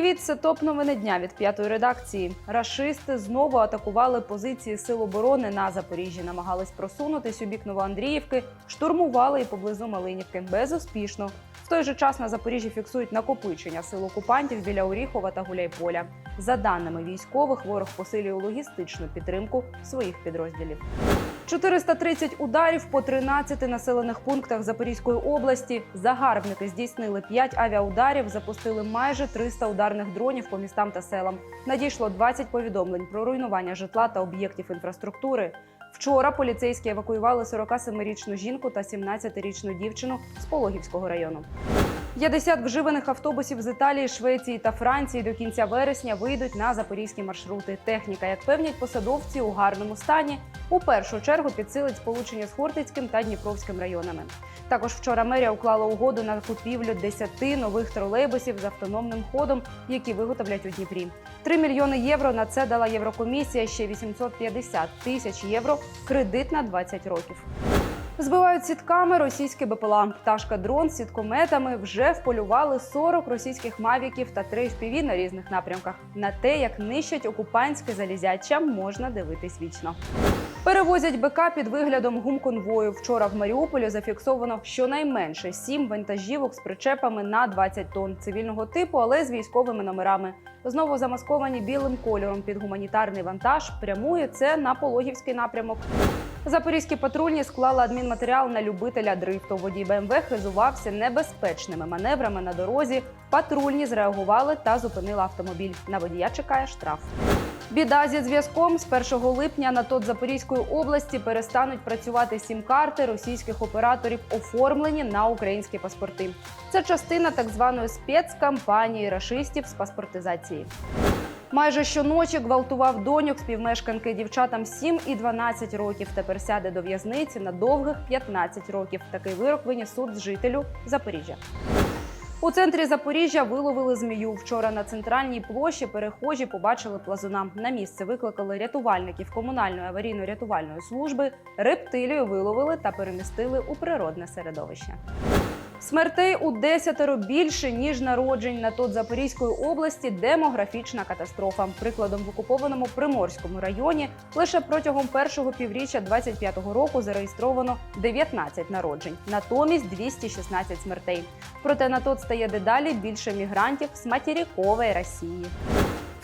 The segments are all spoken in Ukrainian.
Привіт, це топ новини дня від п'ятої редакції. Рашисти знову атакували позиції сил оборони на Запоріжжі, намагались просунутись у бік Новоандріївки, штурмували і поблизу Малинівки. Безуспішно. В той же час на Запоріжжі фіксують накопичення сил окупантів біля Оріхова та Гуляйполя. За даними військових, ворог посилює логістичну підтримку своїх підрозділів. 430 ударів по 13 населених пунктах Запорізької області. Загарбники здійснили 5 авіаударів, запустили майже 300 ударних дронів по містам та селам. Надійшло 20 повідомлень про руйнування житла та об'єктів інфраструктури. Вчора поліцейські евакуювали 47-річну жінку та 17-річну дівчину з Пологівського району. 50 вживаних автобусів з Італії, Швеції та Франції до кінця вересня вийдуть на запорізькі маршрути. Техніка, як певнять посадовці, у гарному стані. У першу чергу підсилить сполучення з Хортицьким та Дніпровським районами. Також вчора мерія уклала угоду на купівлю 10 нових тролейбусів з автономним ходом, які виготовлять у Дніпрі. 3 мільйони євро на це дала Єврокомісія. Ще 850 тисяч євро кредит на 20 років. Збивають сітками російські БПЛА. Пташка дрон з сіткометами вже вполювали 40 російських мавіків та 3 FPV на різних напрямках. На те, як нищать окупантське залізяча, можна дивитись вічно. Перевозять БК під виглядом гумконвою. Вчора в Маріуполі зафіксовано щонайменше 7 вантажівок з причепами на 20 тонн цивільного типу, але з військовими номерами. Знову замасковані білим кольором під гуманітарний вантаж. Прямує це на Пологівський напрямок. Запорізькі патрульні склали адмінматеріал на любителя дрифту. Водій БМВ хизувався небезпечними маневрами на дорозі. Патрульні зреагували та зупинили автомобіль. На водія чекає штраф. Біда зі зв'язком з 1 липня на ТОТ Запорізької області перестануть працювати сім-карти російських операторів, оформлені на українські паспорти. Це частина так званої спецкампанії рашистів з паспортизації. Майже щоночі гвалтував доньок співмешканки дівчатам 7 і 12 років. Тепер сяде до в'язниці на довгих 15 років. Такий вирок виніс суд жителю Запоріжжя. У центрі Запоріжжя виловили змію. Вчора на центральній площі перехожі побачили плазуна. На місце викликали рятувальників комунальної аварійно-рятувальної служби. Рептилію виловили та перемістили у природне середовище. Смертей у десятеро більше ніж народжень на тот Запорізької області. Демографічна катастрофа. Прикладом в окупованому Приморському районі лише протягом першого півріччя 25-го року зареєстровано 19 народжень, натомість 216 смертей. Проте на тот стає дедалі більше мігрантів з материкової Росії.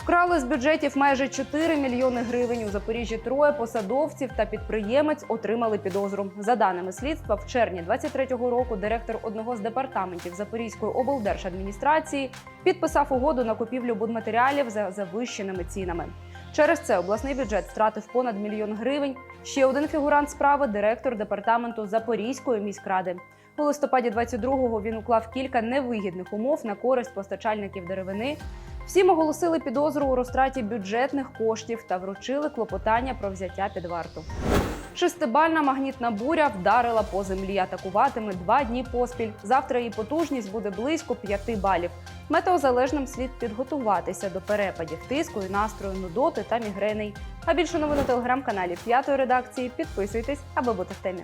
Вкрали з бюджетів майже 4 мільйони гривень. У Запоріжжі троє посадовців та підприємець отримали підозру. За даними слідства, в червні 23-го року директор одного з департаментів Запорізької облдержадміністрації підписав угоду на купівлю будматеріалів за завищеними цінами. Через це обласний бюджет втратив понад мільйон гривень. Ще один фігурант справи директор департаменту Запорізької міськради. У листопаді 22-го він уклав кілька невигідних умов на користь постачальників деревини. Всім оголосили підозру у розтраті бюджетних коштів та вручили клопотання про взяття під варту. Шестибальна магнітна буря вдарила по землі. Атакуватиме два дні поспіль. Завтра її потужність буде близько 5 балів. Метеозалежним слід підготуватися до перепадів тиску і настрою нудоти та мігреней. А більше новин у телеграм-каналі п'ятої редакції підписуйтесь, аби бути в темі.